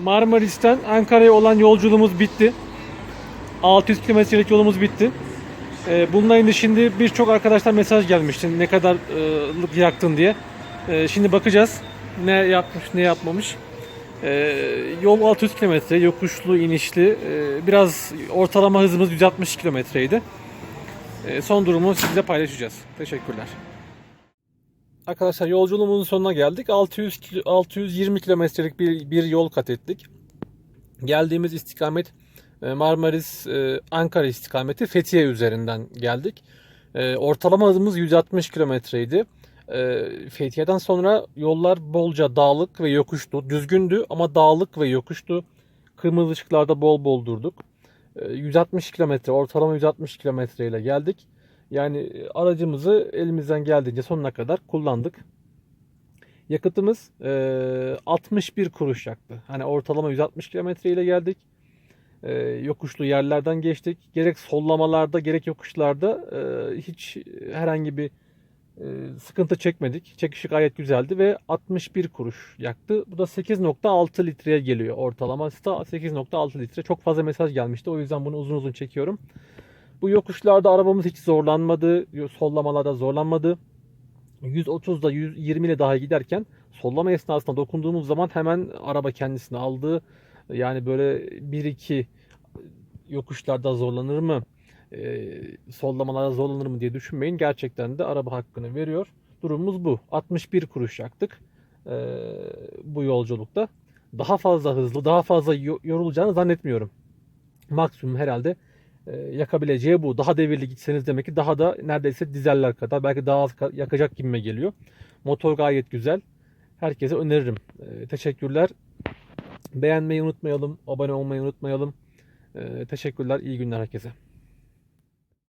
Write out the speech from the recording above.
Marmaris'ten Ankara'ya olan yolculuğumuz bitti. 600 kilometrelik yolumuz bitti. Ee, bununla ilgili şimdi birçok arkadaşlar mesaj gelmişti. Ne kadarlık yaktın diye. Ee, şimdi bakacağız. Ne yapmış, ne yapmamış. Ee, yol 600 kilometre, yokuşlu, inişli. Ee, biraz ortalama hızımız 160 kilometreydi. Ee, son durumu sizinle paylaşacağız. Teşekkürler. Arkadaşlar yolculuğumuzun sonuna geldik. 600 kilo- 620 kilometrelik bir, bir yol kat ettik. Geldiğimiz istikamet e, Marmaris e, Ankara istikameti Fethiye üzerinden geldik. E, Ortalama hızımız 160 kilometreydi. Fethiye'den sonra yollar bolca dağlık ve yokuştu. Düzgündü ama dağlık ve yokuştu. Kırmızı ışıklarda bol bol durduk. E, 160 kilometre, ortalama 160 kilometre ile geldik. Yani e, aracımızı elimizden geldiğince sonuna kadar kullandık. Yakıtımız e, 61 kuruş yaktı. Hani ortalama 160 kilometre ile geldik. E, yokuşlu yerlerden geçtik. Gerek sollamalarda gerek yokuşlarda e, hiç herhangi bir e, sıkıntı çekmedik. Çekişi gayet güzeldi ve 61 kuruş yaktı. Bu da 8.6 litreye geliyor ortalaması da 8.6 litre. Çok fazla mesaj gelmişti. O yüzden bunu uzun uzun çekiyorum. Bu yokuşlarda arabamız hiç zorlanmadı. Sollamalarda zorlanmadı. 130'da 120 ile daha giderken sollama esnasında dokunduğumuz zaman hemen araba kendisini aldı. Yani böyle 1-2 yokuşlarda zorlanır mı? e, sollamalarda zorlanır mı diye düşünmeyin. Gerçekten de araba hakkını veriyor. Durumumuz bu. 61 kuruş yaktık e, bu yolculukta. Daha fazla hızlı, daha fazla yo- yorulacağını zannetmiyorum. Maksimum herhalde yakabileceği bu. Daha devirli gitseniz demek ki daha da neredeyse dizeller kadar belki daha az ka- yakacak gibime geliyor. Motor gayet güzel. Herkese öneririm. E, teşekkürler. Beğenmeyi unutmayalım. Abone olmayı unutmayalım. E, teşekkürler. İyi günler herkese.